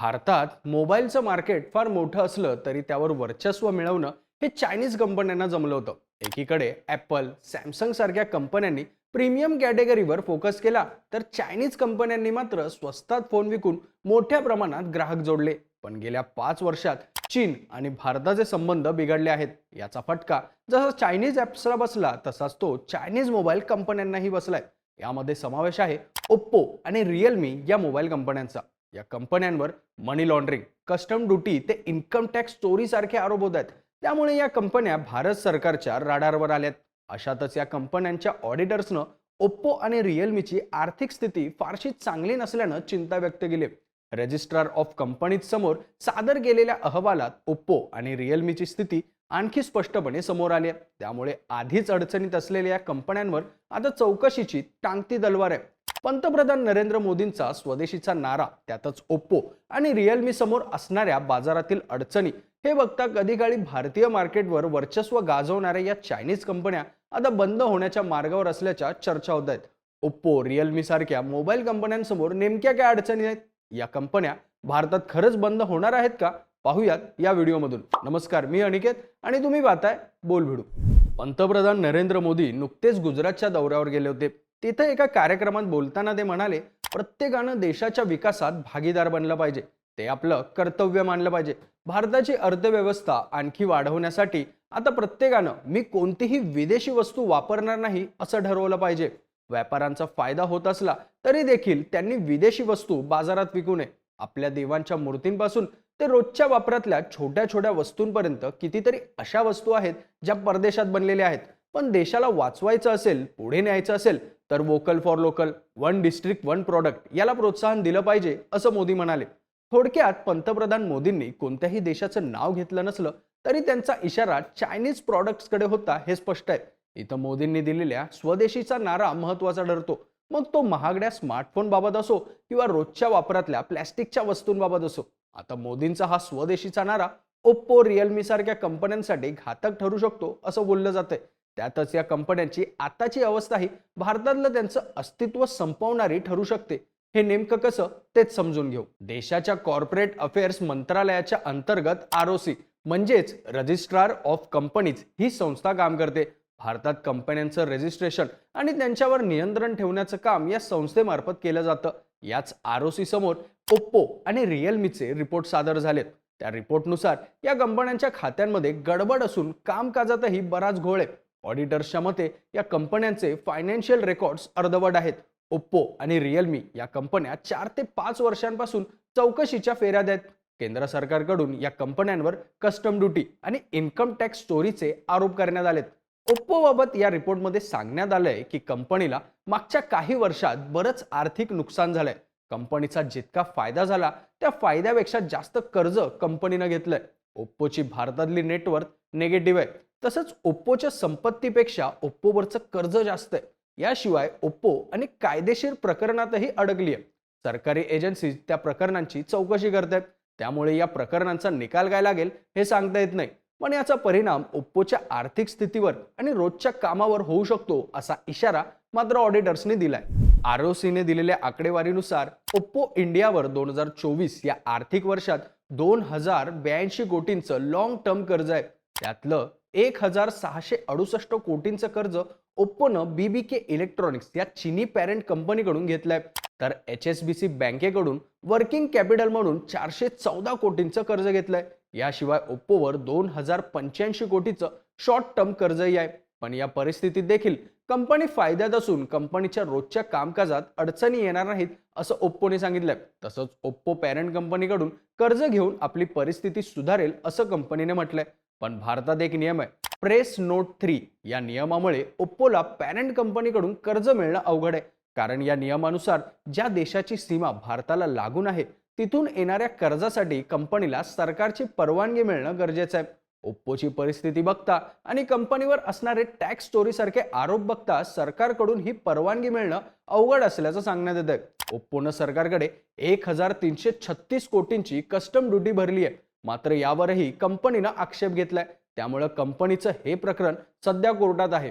भारतात मोबाईलचं मार्केट फार मोठं असलं तरी त्यावर वर्चस्व मिळवणं हे चायनीज कंपन्यांना जमलं होतं. एकीकडे ॲपल सॅमसंग सारख्या कंपन्यांनी प्रीमियम कॅटेगरीवर फोकस केला तर चायनीज कंपन्यांनी मात्र स्वस्तात फोन विकून मोठ्या प्रमाणात ग्राहक जोडले. पण गेल्या पाच वर्षात चीन आणि भारताचे संबंध बिघडले आहेत. याचा फटका जसा चायनीज ॲप्सला बसला तसाच तो चायनीज मोबाईल कंपन्यांनाही बसलाय. यामध्ये समावेश आहे ओप्पो आणि रिअलमी या मोबाईल कंपन्यांचा. या कंपन्यांवर मनी लॉन्ड्रिंग कस्टम ड्युटी ते इन्कम टॅक्स चोरीसारखे आरोप होत आहेत. त्यामुळे या कंपन्या भारत सरकारच्या राडारवर आल्यात. अशातच या कंपन्यांच्या ऑडिटर्सनं ओप्पो आणि रिअलमीची आर्थिक स्थिती फारशी चांगली नसल्यानं चिंता व्यक्त केली रजिस्ट्रार ऑफ कंपनीत समोर सादर केलेल्या अहवालात ओप्पो आणि रिअलमीची स्थिती आणखी स्पष्टपणे समोर आली आहे. त्यामुळे आधीच अडचणीत असलेल्या या कंपन्यांवर आता चौकशीची टांगती दलवार आहे. पंतप्रधान नरेंद्र मोदींचा स्वदेशीचा नारा त्यातच ओप्पो आणि रिअलमी समोर असणाऱ्या बाजारातील अडचणी हे बघता कधी काळी भारतीय मार्केटवर वर्चस्व गाजवणाऱ्या या चायनीज कंपन्या आता बंद होण्याच्या मार्गावर असल्याच्या चर्चा होत आहेत. ओप्पो रिअलमी सारख्या मोबाईल कंपन्यांसमोर नेमक्या काय अडचणी आहेत? या कंपन्या भारतात खरंच बंद होणार आहेत का? पाहूयात या व्हिडिओमधून. नमस्कार मी अनिकेत आणि तुम्ही पाहताय बोल भिडू पंतप्रधान नरेंद्र मोदी नुकतेच गुजरातच्या दौऱ्यावर गेले होते. तिथं एका कार्यक्रमात बोलताना ते म्हणाले प्रत्येकानं देशाच्या विकासात भागीदार बनलं पाहिजे. ते आपलं कर्तव्य मानलं पाहिजे. भारताची अर्थव्यवस्था आणखी वाढवण्यासाठी आता प्रत्येकानं मी कोणतीही विदेशी वस्तू वापरणार नाही असं ठरवलं पाहिजे. व्यापारांचा फायदा होत असला तरी देखील त्यांनी विदेशी वस्तू बाजारात विकू नये. आपल्या देवांच्या मूर्तींपासून ते रोजच्या वापरातल्या छोट्या छोट्या वस्तूंपर्यंत कितीतरी अशा वस्तू आहेत ज्या परदेशात बनलेल्या आहेत. पण देशाला वाचवायचं असेल पुढे न्यायचं असेल तर vocal for local one district one product याला प्रोत्साहन दिलं पाहिजे असं मोदी म्हणाले. थोडक्यात पंतप्रधान मोदींनी कोणत्याही देशाचं नाव घेतलं नसलं तरी त्यांचा इशारा चायनीज प्रॉडक्ट्सकडे होता हे स्पष्ट आहे. इथं मोदींनी दिलेल्या स्वदेशीचा नारा महत्त्वाचा ठरतो. मग तो महागड्या स्मार्टफोन बाबत असो किंवा रोजच्या वापरातल्या प्लॅस्टिकच्या वस्तूंबाबत असो. आता मोदींचा हा स्वदेशीचा नारा ओप्पो रिअलमी सारख्या कंपन्यांसाठी घातक ठरू शकतो असं बोललं जातंय. त्यातच या कंपन्यांची आताची अवस्था ही भारतातलं त्यांचं अस्तित्व संपवणारी ठरू शकते. हे नेमकं कसं तेच समजून घेऊ. देशाच्या कॉर्पोरेट अफेअर्स मंत्रालयाच्या अंतर्गत आर ओ सी म्हणजेच रजिस्ट्रार ऑफ कंपनीज ही संस्था काम करते. भारतात कंपन्यांचं रजिस्ट्रेशन आणि त्यांच्यावर नियंत्रण ठेवण्याचं काम या संस्थेमार्फत केलं जातं. याच आर ओ सी समोर ओप्पो आणि रिअलमीचे रिपोर्ट सादर झालेत. त्या रिपोर्टनुसार या कंपन्यांच्या खात्यांमध्ये गडबड असून कामकाजातही बराच घोळ आहे. ऑडिटर्सच्या मते या कंपन्यांचे फायनान्शियल रेकॉर्ड्स अर्धवट आहेत. ओप्पो आणि रिअलमी या कंपन्या चार ते पाच वर्षांपासून चौकशीच्या फेऱ्यात आहेत. केंद्र सरकारकडून या कंपन्यांवर कस्टम ड्युटी आणि इन्कम टॅक्स चोरीचे आरोप करण्यात आलेत. ओप्पोबाबत या रिपोर्टमध्ये सांगण्यात आलंय की कंपनीला मागच्या काही वर्षात बरंच आर्थिक नुकसान झालंय. कंपनीचा जितका फायदा झाला त्या फायद्यापेक्षा जास्त कर्ज कंपनीनं घेतलंय. ओप्पोची भारतातली नेटवर्क निगेटिव्ह आहे. तसंच ओप्पोच्या संपत्तीपेक्षा ओप्पोवरचं कर्ज जास्त आहे. याशिवाय ओप्पो आणि कायदेशीर प्रकरणातही अडकली आहे. सरकारी एजन्सी त्या प्रकरणांची चौकशी करत आहेत. त्यामुळे या प्रकरणांचा निकाल काय लागेल हे सांगता येत नाही. पण याचा परिणाम ओप्पोच्या आर्थिक स्थितीवर आणि रोजच्या कामावर होऊ शकतो असा इशारा मात्र ऑडिटर्सने दिलाय. आर ओ सीने दिलेल्या आकडेवारीनुसार ओप्पो इंडियावर दोन हजार चोवीस या आर्थिक वर्षात दोन हजार ब्याऐंशी कोटींचं लॉंग टर्म कर्ज आहे. त्यातलं एक हजार सहाशे अडुसष्ट कोटींचं कर्ज ओप्पोनं बीबीके इलेक्ट्रॉनिक्स या चिनी पॅरेंट कंपनीकडून घेतलंय. तर एच एस बी सी बँकेकडून वर्किंग कॅपिटल म्हणून चारशे चौदा कोटींचं कर्ज घेतलंय. याशिवाय ओप्पोवर दोन हजार पंच्याऐंशी कोटीचं शॉर्ट टर्म कर्जही आहे. पण या परिस्थितीत देखील कंपनी फायद्यात असून कंपनीच्या रोजच्या कामकाजात अडचणी येणार नाहीत असं ओप्पोने सांगितलंय. तसंच ओप्पो पॅरेंट कंपनीकडून कर्ज घेऊन आपली परिस्थिती सुधारेल असं कंपनीने म्हटलंय. पण भारतात एक नियम आहे. प्रेस नोट थ्री या नियमामुळे ओप्पोला पॅरेंट कंपनीकडून कर्ज मिळणं अवघड आहे. कारण या नियमानुसार ज्या देशाची सीमा भारताला लागून आहे तिथून येणाऱ्या कर्जासाठी कंपनीला सरकारची परवानगी मिळणं गरजेचं आहे. ओप्पोची परिस्थिती बघता आणि कंपनीवर असणारे टॅक्स चोरीसारखे आरोप बघता सरकारकडून ही परवानगी मिळणं अवघड असल्याचं सांगण्यात येत आहे ओप्पोनं सरकारकडे एक हजार तीनशे छत्तीस कोटींची कस्टम ड्युटी भरली आहे. मात्र यावरही कंपनीनं आक्षेप घेतलाय. त्यामुळं कंपनीचं हे प्रकरण सध्या कोर्टात आहे.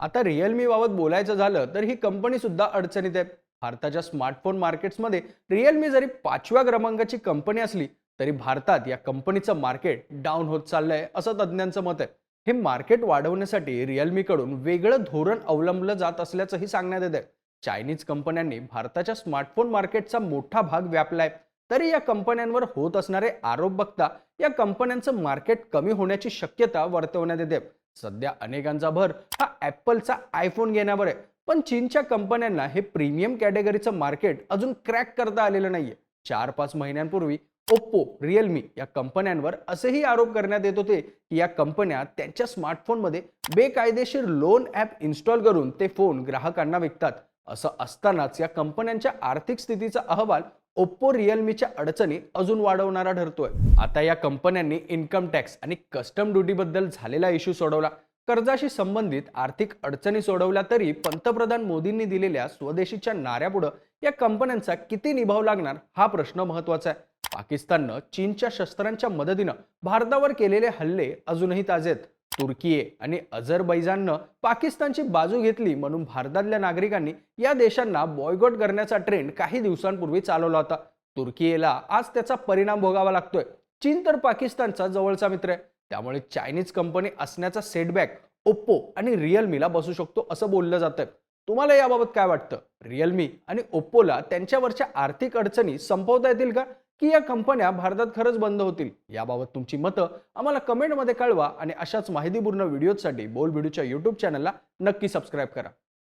आता रिअलमी बाबत बोलायचं झालं तर ही कंपनी सुद्धा अडचणीत आहे. भारताच्या स्मार्टफोन मार्केट्समध्ये रिअलमी जरी पाचव्या क्रमांकाची कंपनी असली तरी भारतात या कंपनीचं मार्केट डाऊन होत चाललंय असं तज्ज्ञांचं मत आहे. हे मार्केट वाढवण्यासाठी रिअलमीकडून वेगळं धोरण अवलंबलं जात असल्याचंही सांगण्यात येत आहे चायनीज कंपन्यांनी भारताच्या स्मार्टफोन मार्केटचा मोठा भाग व्यापलाय. तरी या कंपन्यांवर होत असणारे आरोप बघता या कंपन्यांचं मार्केट कमी होण्याची शक्यता वर्तवण्यात येते. सध्या अनेकांचा भर हा ॲपलचा आयफोन घेण्यावर आहे. पण चीनच्या कंपन्यांना हे प्रीमियम कॅटेगरीचं मार्केट अजून क्रॅक करता आलेलं नाहीये. चार पाच महिन्यांपूर्वी ओप्पो रिअलमी या कंपन्यांवर असेही आरोप करण्यात येत होते की या कंपन्या त्यांच्या स्मार्टफोनमध्ये बेकायदेशीर लोन ॲप इन्स्टॉल करून ते फोन ग्राहकांना विकतात. असं असतानाच या कंपन्यांच्या आर्थिक स्थितीचा अहवाल ओप्पो रिअलमीच्या अडचणी अजून वाढवणारा ठरतोय. आता या कंपन्यांनी इन्कम टॅक्स आणि कस्टम ड्युटीबद्दल झालेला इश्यू सोडवला. कर्जाशी संबंधित आर्थिक अडचणी सोडवल्या तरी पंतप्रधान मोदींनी दिलेल्या स्वदेशीच्या नाऱ्यापुढं या कंपन्यांचा किती निभाव लागणार हा प्रश्न महत्त्वाचा आहे. पाकिस्ताननं चीनच्या शस्त्रांच्या मदतीनं भारतावर केलेले हल्ले अजूनही ताजेत. तुर्कीये आणि अझरबैजाननं पाकिस्तानची बाजू घेतली म्हणून भारतातल्या नागरिकांनी या देशांना बॉयकॉट करण्याचा ट्रेंड काही दिवसांपूर्वी चालवला होता. तुर्कीयेला आज त्याचा परिणाम भोगावा लागतोय. चीन तर पाकिस्तानचा जवळचा मित्र आहे. त्यामुळे चायनीज कंपनी असण्याचा सेटबॅक ओप्पो आणि रिअलमीला बसू शकतो असं बोललं जातं तुम्हाला याबाबत काय वाटतं? रिअलमी आणि ओप्पोला त्यांच्यावरच्या आर्थिक अडचणी संपवता येतील का? की या कंपन्या भारतात खरंच बंद होतील. याबाबत तुमची मतं आम्हाला कमेंटमध्ये कळवा आणि अशाच माहितीपूर्ण व्हिडिओजसाठी बोल व्हिडिओच्या यूट्यूब चॅनलला नक्की सबस्क्राईब करा.